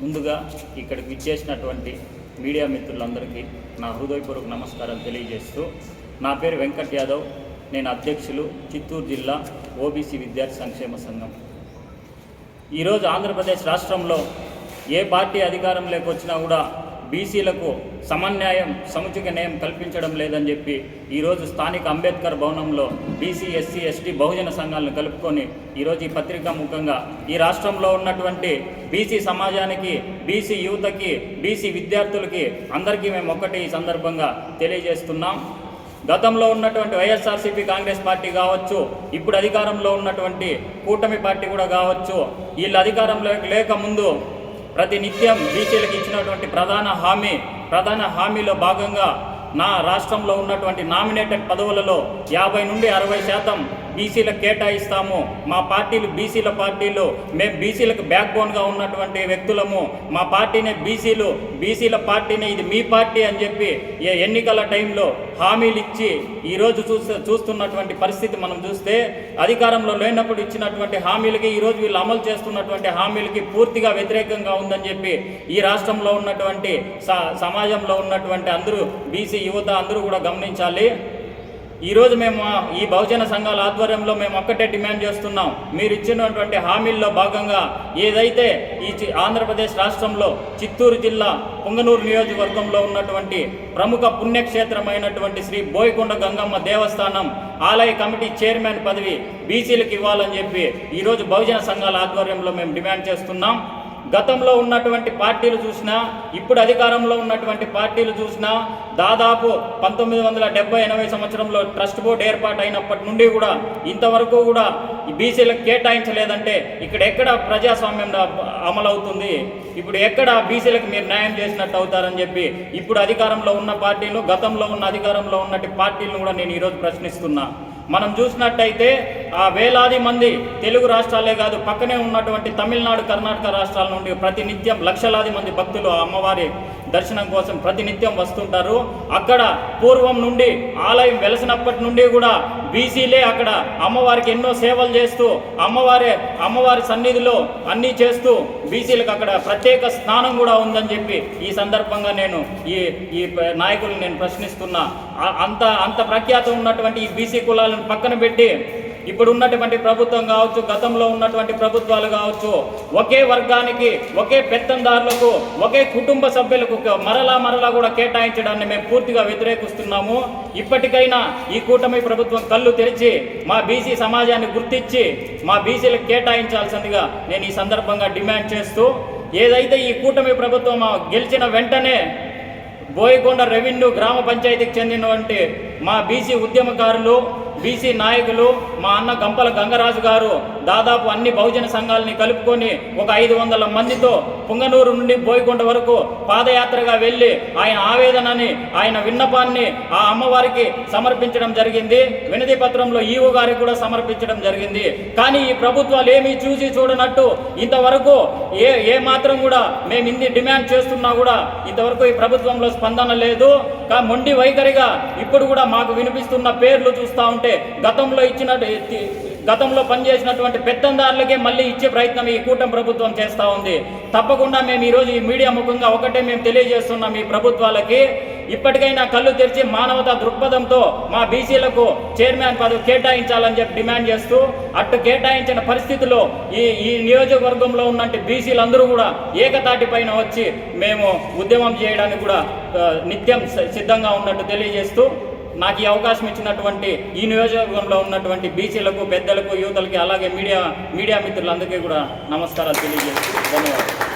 ముందుగా ఇక్కడికి విచ్చేసినటువంటి మీడియా మిత్రులందరికీ నా హృదయపూర్వక నమస్కారం తెలియజేస్తూ నా పేరు వెంకట్ యాదవ్. నేను అధ్యక్షులు చిత్తూరు జిల్లా ఓబీసీ విద్యార్థి సంక్షేమ సంఘం. ఈరోజు ఆంధ్రప్రదేశ్ రాష్ట్రంలో ఏ పార్టీ అధికారంలోకి వచ్చినా కూడా బీసీలకు సమన్యాయం సముచిత న్యాయం కల్పించడం లేదని చెప్పి ఈరోజు స్థానిక అంబేద్కర్ భవనంలో బీసీ ఎస్సీ ఎస్టీ బహుజన సంఘాలను కలుపుకొని ఈరోజు ఈ పత్రికా ముఖంగా ఈ రాష్ట్రంలో ఉన్నటువంటి బీసీ సమాజానికి బీసీ యువతకి బీసీ విద్యార్థులకి అందరికీ మేము ఒక్కటి ఈ సందర్భంగా తెలియజేస్తున్నాం. గతంలో ఉన్నటువంటి వైఎస్ఆర్సీపీ కాంగ్రెస్ పార్టీ కావచ్చు ఇప్పుడు అధికారంలో ఉన్నటువంటి కూటమి పార్టీ కూడా కావచ్చు వీళ్ళు అధికారంలో లేకముందు ప్రతి నిత్యం బీసీలకు ఇచ్చినటువంటి ప్రధాన హామీ ప్రధాన హామీలో భాగంగా నా రాష్ట్రంలో ఉన్నటువంటి నామినేటెడ్ పదవులలో యాభై నుండి అరవై శాతం బీసీలకు కేటాయిస్తాము. మా పార్టీలు బీసీల పార్టీలు. మేము బీసీలకు బ్యాక్ బోన్గా ఉన్నటువంటి వ్యక్తులము. మా పార్టీనే బీసీలు. బీసీల పార్టీనే ఇది మీ పార్టీ అని చెప్పి ఏ ఎన్నికల టైంలో హామీలు ఇచ్చి ఈరోజు చూస్తే చూస్తున్నటువంటి పరిస్థితి మనం చూస్తే అధికారంలో లేనప్పుడు ఇచ్చినటువంటి హామీలకి ఈరోజు వీళ్ళు అమలు చేస్తున్నటువంటి హామీలకి పూర్తిగా వ్యతిరేకంగా ఉందని చెప్పి ఈ రాష్ట్రంలో ఉన్నటువంటి స సమాజంలో ఉన్నటువంటి అందరూ బీసీ యువత అందరూ కూడా గమనించాలి. ఈరోజు మేము ఈ బహుజన సంఘాల ఆధ్వర్యంలో మేము ఒక్కటే డిమాండ్ చేస్తున్నాం. మీరు ఇచ్చినటువంటి హామీల్లో భాగంగా ఏదైతే ఈ చి- ఆంధ్రప్రదేశ్ రాష్ట్రంలో చిత్తూరు జిల్లా పుంగనూరు నియోజకవర్గంలో ఉన్నటువంటి ప్రముఖ పుణ్యక్షేత్రమైనటువంటి శ్రీ బోయకొండ గంగమ్మ దేవస్థానం ఆలయ కమిటీ చైర్మన్ పదవి బీసీలకు ఇవ్వాలని చెప్పి ఈరోజు బహుజన సంఘాల ఆధ్వర్యంలో మేము డిమాండ్ చేస్తున్నాం. గతంలో ఉన్నటువంటి పార్టీలు చూసినా ఇప్పుడు అధికారంలో ఉన్నటువంటి పార్టీలు చూసినా దాదాపు పంతొమ్మిది వందల డెబ్బై ఎనభై సంవత్సరంలో ట్రస్ట్ బోర్డు ఏర్పాటు అయినప్పటి నుండి కూడా ఇంతవరకు కూడా బీసీలకు కేటాయించలేదంటే ఇక్కడ ఎక్కడ ప్రజాస్వామ్యం అమలవుతుంది? ఇప్పుడు ఎక్కడ బీసీలకు మీరు న్యాయం చేసినట్టు అవుతారని చెప్పి ఇప్పుడు అధికారంలో ఉన్న పార్టీలు గతంలో ఉన్న అధికారంలో ఉన్నటి పార్టీలను కూడా నేను ఈరోజు ప్రశ్నిస్తున్నా. మనం చూసినట్టయితే ఆ వేలాది మంది తెలుగు రాష్ట్రాలే కాదు పక్కనే ఉన్నటువంటి తమిళనాడు కర్ణాటక రాష్ట్రాల నుండి ప్రతినిత్యం లక్షలాది మంది భక్తులు ఆ అమ్మవారి దర్శనం కోసం ప్రతినిత్యం వస్తుంటారు. అక్కడ పూర్వం నుండి ఆలయం వెలసినప్పటి నుండి కూడా బీసీలే అక్కడ అమ్మవారికి ఎన్నో సేవలు చేస్తూ అమ్మవారి అమ్మవారి సన్నిధిలో అన్నీ చేస్తూ బీసీలకు అక్కడ ప్రత్యేక స్నానం కూడా ఉందని చెప్పి ఈ సందర్భంగా నేను ఈ ఈ నాయకులను నేను ప్రశ్నిస్తున్నా. అంత అంత ప్రఖ్యాతం ఉన్నటువంటి ఈ బీసీ కులాలను పక్కన పెట్టి ఇప్పుడు ఉన్నటువంటి ప్రభుత్వం కావచ్చు గతంలో ఉన్నటువంటి ప్రభుత్వాలు కావచ్చు ఒకే వర్గానికి ఒకే పెత్తందారులకు ఒకే కుటుంబ సభ్యులకు మరలా మరలా కూడా కేటాయించడాన్ని మేము పూర్తిగా వ్యతిరేకిస్తున్నాము. ఇప్పటికైనా ఈ కూటమి ప్రభుత్వం కళ్ళు తెరిచి మా బీసీ సమాజాన్ని గుర్తించి మా బీసీలకు కేటాయించాల్సిందిగా నేను ఈ సందర్భంగా డిమాండ్ చేస్తూ ఏదైతే ఈ కూటమి ప్రభుత్వం గెలిచిన వెంటనే బోయకొండ రెవెన్యూ గ్రామ పంచాయతీకి చెందినటువంటి మా బీసీ ఉద్యమకారులు బీసీ నాయకులు మా అన్న గంపల గంగరాజు గారు దాదాపు అన్ని బహుజన సంఘాలని కలుపుకొని ఒక ఐదు వందల మందితో పుంగనూరు నుండి బోయకొండ వరకు పాదయాత్రగా వెళ్ళి ఆయన ఆవేదనని ఆయన విన్నపాన్ని ఆ అమ్మవారికి సమర్పించడం జరిగింది. వినతి పత్రంలో ఈవో గారికి కూడా సమర్పించడం జరిగింది. కానీ ఈ ప్రభుత్వాలు ఏమీ చూసి చూడనట్టు ఇంతవరకు ఏ ఏ మాత్రం కూడా మేము ఇన్ని డిమాండ్ చేస్తున్నా కూడా ఇంతవరకు ఈ ప్రభుత్వంలో స్పందన లేదు. కా మొండి వైఖరిగా ఇప్పుడు కూడా మాకు వినిపిస్తున్న పేర్లు చూస్తూ ఉంటే గతంలో ఇచ్చినట్టు గతంలో పనిచేసినటువంటి పెత్తందారులకే మళ్ళీ ఇచ్చే ప్రయత్నం ఈ కూటమి ప్రభుత్వం చేస్తూ ఉంది. తప్పకుండా మేము ఈరోజు ఈ మీడియా ముఖంగా ఒకటే మేము తెలియజేస్తున్నాం ఈ ప్రభుత్వాలకి. ఇప్పటికైనా కళ్ళు తెరిచి మానవతా దృక్పథంతో మా బీసీలకు చైర్మన్ పదవి కేటాయించాలని చెప్పి డిమాండ్ చేస్తూ అట్టు కేటాయించిన పరిస్థితిలో ఈ ఈ నియోజకవర్గంలో ఉన్నట్టు బీసీలందరూ కూడా ఏకతాటి పైన వచ్చి మేము ఉద్యమం చేయడానికి కూడా నిత్యం సిద్ధంగా ఉన్నట్టు తెలియజేస్తూ నాకు ఈ అవకాశం ఇచ్చినటువంటి ఈ నియోజకవర్గంలో ఉన్నటువంటి బీసీలకు పెద్దలకు యువతలకి అలాగే మీడియా మీడియా మిత్రులందరికీ కూడా నమస్కారాలు తెలియజేస్తూ ధన్యవాదాలు.